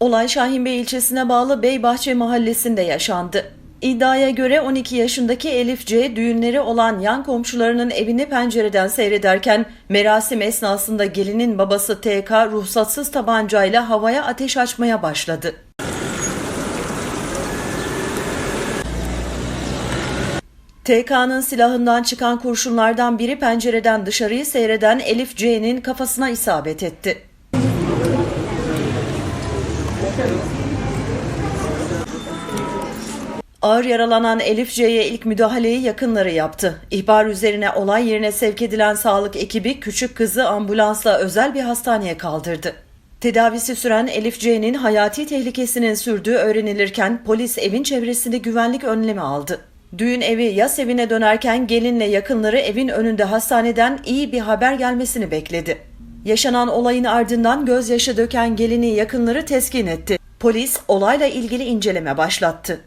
Olay Şahinbey ilçesine bağlı Beybahçe mahallesinde yaşandı. İddiaya göre 12 yaşındaki Elif C. düğünleri olan yan komşularının evini pencereden seyrederken merasim esnasında gelinin babası TK ruhsatsız tabancayla havaya ateş açmaya başladı. TK'nın silahından çıkan kurşunlardan biri pencereden dışarıyı seyreden Elif C'nin kafasına isabet etti. Ağır yaralanan Elif C'ye ilk müdahaleyi yakınları yaptı. İhbar üzerine olay yerine sevk edilen sağlık ekibi küçük kızı ambulansla özel bir hastaneye kaldırdı. Tedavisi süren Elif C'nin hayati tehlikesinin sürdüğü öğrenilirken polis evin çevresinde güvenlik önlemi aldı. Düğün evi yas evine dönerken gelinle yakınları evin önünde hastaneden iyi bir haber gelmesini bekledi. Yaşanan olayın ardından gözyaşı döken gelini yakınları teskin etti. Polis olayla ilgili inceleme başlattı.